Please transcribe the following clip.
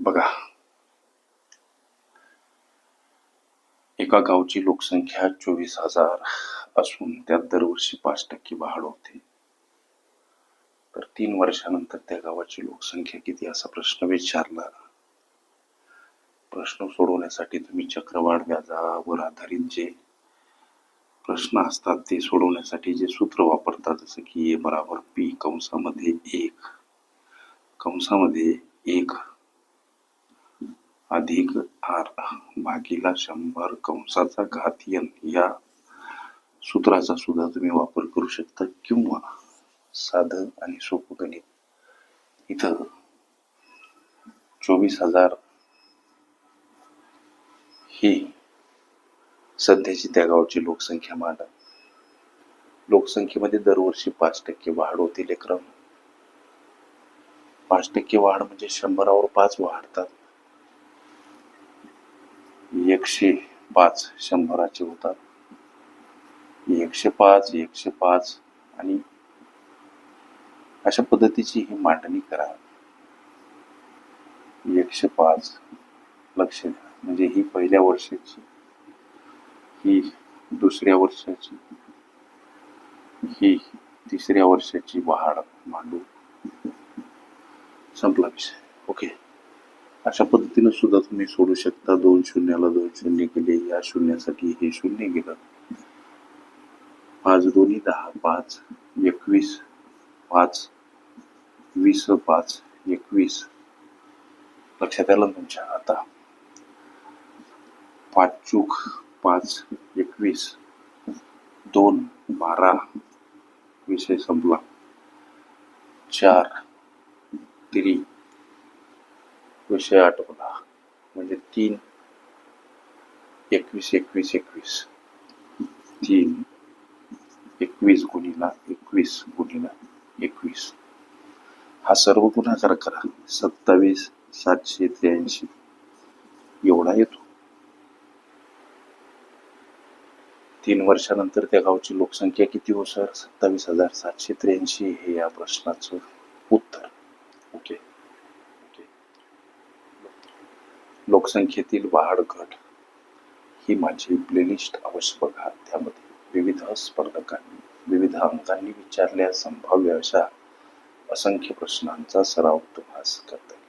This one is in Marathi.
बघा. एका गावची लोकसंख्या चोवीस हजार असून त्यात दरवर्षी पाच टक्के वाढ होते. तर तीन वर्षानंतर त्या गावाची लोकसंख्या किती असा प्रश्न विचारला. प्रश्न सोडवण्यासाठी तुम्ही चक्रवाढ व्याजावर आधारित जे प्रश्न असतात ते सोडवण्यासाठी जे सूत्र वापरतात जसं की ए बराबर पी कंसामध्ये एक. कंसामध्ये एक अधिक आर भागीला शंभर कंसाचा घात एन या सूत्राचा सुद्धा तुम्ही वापर करू शकता किंवा साधं आणि सोपं गणित. इथं चोवीस हजार ही सध्याची त्या गावची लोकसंख्या मांडा. लोकसंख्येमध्ये दरवर्षी पाच टक्के वाढ होते लेकरं. पाच टक्के वाढ म्हणजे शंभरावर पाच वाढतात. एकशे पाच शंभराचे होतात. एकशे पाच एकशे पाच आणि अशा पद्धतीची ही मांडणी करा. एकशे पाच लक्ष द्या. म्हणजे ही पहिल्या वर्षाची ही दुसऱ्या वर्षाची ही तिसऱ्या वर्षाची वाढ मांडू संपला विषय. ओके. अशा पद्धतीने सुद्धा तुम्ही सोडू शकता. दोन शून्याला दोन शून्य गेले या शून्यासाठी हे शून्य गेलं. पाच दोन्ही दहा पाच. एकवीस पाच. वीस पाच. एकवीस. लक्षात आलं तुमच्या? आता. पाच चूक पाच एकवीस. दोन बारा. विषय संपला. चार तिरी विषय आठवला म्हणजे तीन एकवीस एकवीस एकवीस. तीन एकवीस गुणीला एकवीस गुणीला एकवीस. हा सर्व गुणाकार करा. सत्तावीस सातशे त्र्याऐंशी. एवढा येतो. तीन वर्षानंतर त्या गावची लोकसंख्या किती हो सर? सत्तावीस हजार सातशे त्र्याऐंशी हे या प्रश्नाचं उत्तर ओके ओके लोकसंख्येतील वाढ घट. ही माझी प्लेलिस्ट अवश्य बघा. त्यामध्ये विविध स्पर्धकांनी विविध अंकांनी विचारल्या संभाव्य अशा असंख्य प्रश्नांचा सराव तुम्हाला करता